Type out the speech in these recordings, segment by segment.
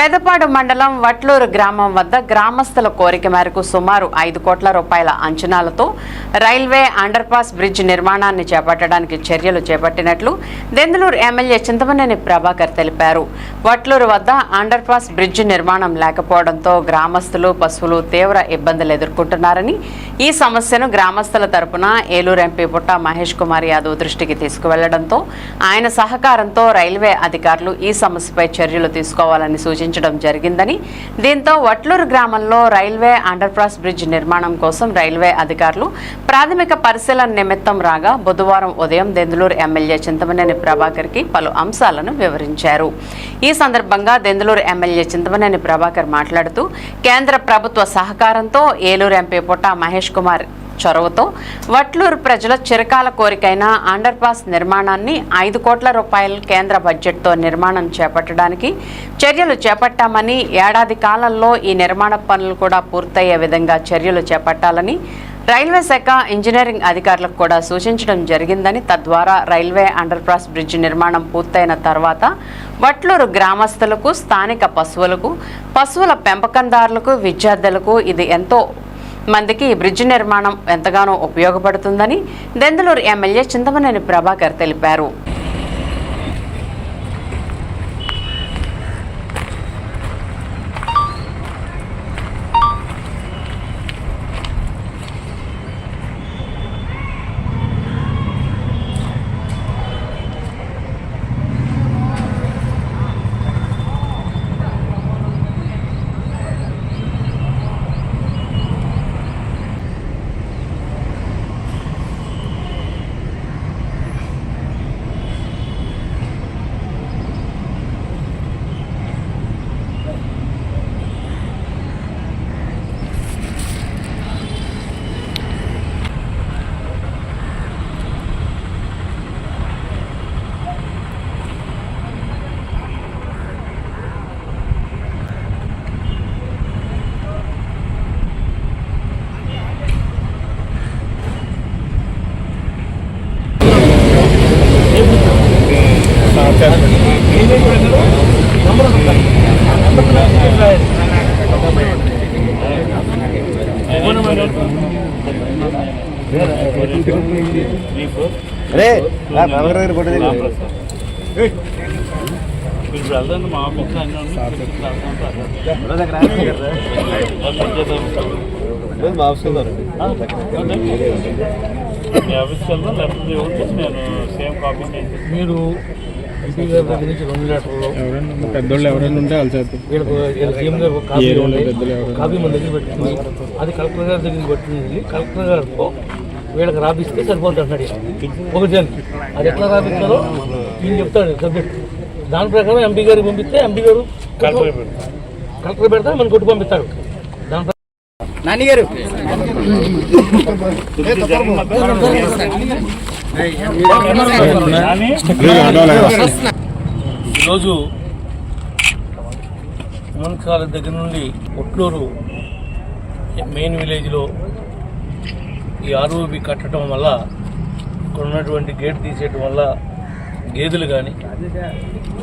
పెదపాడు మండలం వట్లూరు గ్రామం వద్ద గ్రామస్తుల కోరిక మేరకు సుమారు ఐదు కోట్ల రూపాయల అంచనాలతో రైల్వే అండర్ పాస్ బ్రిడ్జ్ నిర్మాణాన్ని చేపట్టడానికి చర్యలు చేపట్టినట్లు దెందులూరు ఎమ్మెల్యే చింతమనేని ప్రభాకర్ తెలిపారు. వట్లూరు వద్ద అండర్ పాస్ బ్రిడ్జ్ నిర్మాణం లేకపోవడంతో గ్రామస్తులు పశువులు తీవ్ర ఇబ్బందులు ఎదుర్కొంటున్నారని ఈ సమస్యను గ్రామస్తుల తరపున ఏలూరు ఎంపీ పుట్ట మహేష్ కుమార్ యాదవ్ దృష్టికి తీసుకువెళ్ళడంతో ఆయన సహకారంతో రైల్వే అధికారులు ఈ సమస్యపై చర్యలు తీసుకోవాలని సూచించారు. నిర్మించడం జరిగిందని. దీంతో వట్లూరు గ్రామంలో రైల్వే అండర్పాస్ బ్రిడ్జ్ నిర్మాణం కోసం రైల్వే అధికారులు ప్రాథమిక పరిశీలన నిమిత్తం రాగా బుధవారం ఉదయం దెందులూరు ఎమ్మెల్యే చింతమనేని ప్రభాకర్కి పలు అంశాలను వివరించారు. ఈ సందర్భంగా దెందులూరు ఎమ్మెల్యే చింతమనేని ప్రభాకర్ మాట్లాడుతూ కేంద్ర ప్రభుత్వ సహకారంతో ఏలూరు ఎంపీ పుట్ట మహేష్ కుమార్ చొరవతో వట్లూరు ప్రజల చిరకాల కోరికైన అండర్పాస్ నిర్మాణాన్ని ఐదు కోట్ల రూపాయల కేంద్ర బడ్జెట్తో నిర్మాణం చేపట్టడానికి చర్యలు చేపట్టామని ఏడాది కాలంలో ఈ నిర్మాణ పనులు కూడా పూర్తయ్యే విధంగా చర్యలు చేపట్టాలని రైల్వే శాఖ ఇంజనీరింగ్ అధికారులకు కూడా సూచించడం జరిగిందని తద్వారా రైల్వే అండర్పాస్ బ్రిడ్జ్ నిర్మాణం పూర్తయిన తర్వాత వట్లూరు గ్రామస్తులకు స్థానిక పశువులకు పశువుల పెంపకందారులకు విద్యార్థులకు ఇది ఎంతో మందికి ఈ బ్రిడ్జ్ నిర్మాణం ఎంతగానో ఉపయోగపడుతుందని. దెందులూరు ఎమ్మెల్యే చింతమనేని ప్రభాకర్ తెలిపారు. మీరు ఎంపీ గారి దగ్గర నుంచి రెండు లీటర్లు ఎవరైనా పెద్దోళ్ళు ఎవరైనా ఉంటే వాళ్ళు గారు కాపీ మన దగ్గర పెట్టింది అది కలెక్టర్ గారి దగ్గరికి పెట్టింది కలెక్టర్ గారితో వీళ్ళకి రాపిస్తే సరిపోతుంది అన్నాడు ఒకటి దానికి అది ఎట్లా రాపిస్తారో ఈయన చెప్తాడు సబ్జెక్ట్. దాని ప్రకారం ఎంపీ గారికి పంపిస్తే ఎంపీ గారు కలెక్టర్ పెడతాను. కలెక్టర్ పెడతా మనకు కొట్టు పంపిస్తాడు దాని ప్రకారం కానీ ఈరోజు మున్కాల దగ్గర నుండి ఒట్లూరు మెయిన్ విలేజ్లో ఈ ఆర్ఓబి కట్టడం వల్ల ఇక్కడ ఉన్నటువంటి గేట్ తీసేయడం వల్ల గేదెలు కానీ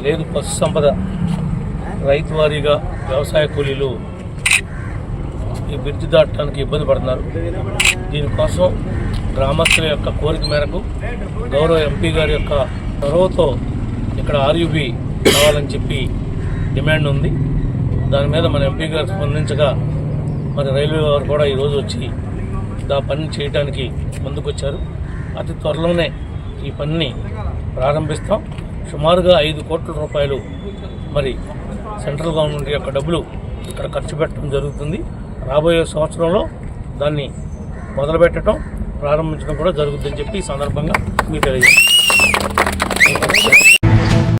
లేదు పశు సంపద రైతు వారీగా వ్యవసాయ కూలీలు ఈ బ్రిడ్జ్ దాటడానికి ఇబ్బంది పడుతున్నారు. దీనికోసం గ్రామస్తుల యొక్క కోరిక మేరకు గౌరవ ఎంపీ గారి యొక్క చొరవతో ఇక్కడ ఆర్యుబి కావాలని చెప్పి డిమాండ్ ఉంది. దాని మీద మన ఎంపీ గారు స్పందించగా మరి రైల్వే వారు కూడా ఈరోజు వచ్చి దా పని చేయడానికి ముందుకొచ్చారు. అతి త్వరలోనే ఈ పనిని ప్రారంభిస్తాం. సుమారుగా ఐదు కోట్ల రూపాయలు మరి సెంట్రల్ గవర్నమెంట్ యొక్క డబ్బులు ఇక్కడ ఖర్చు పెట్టడం జరుగుతుంది. రాబోయే సంవత్సరంలో దాన్ని మొదలుపెట్టడం ప్రారంభించడం కూడా జరుగుతుందని చెప్పి ఈ సందర్భంగా మీకు తెలియజేస్తాను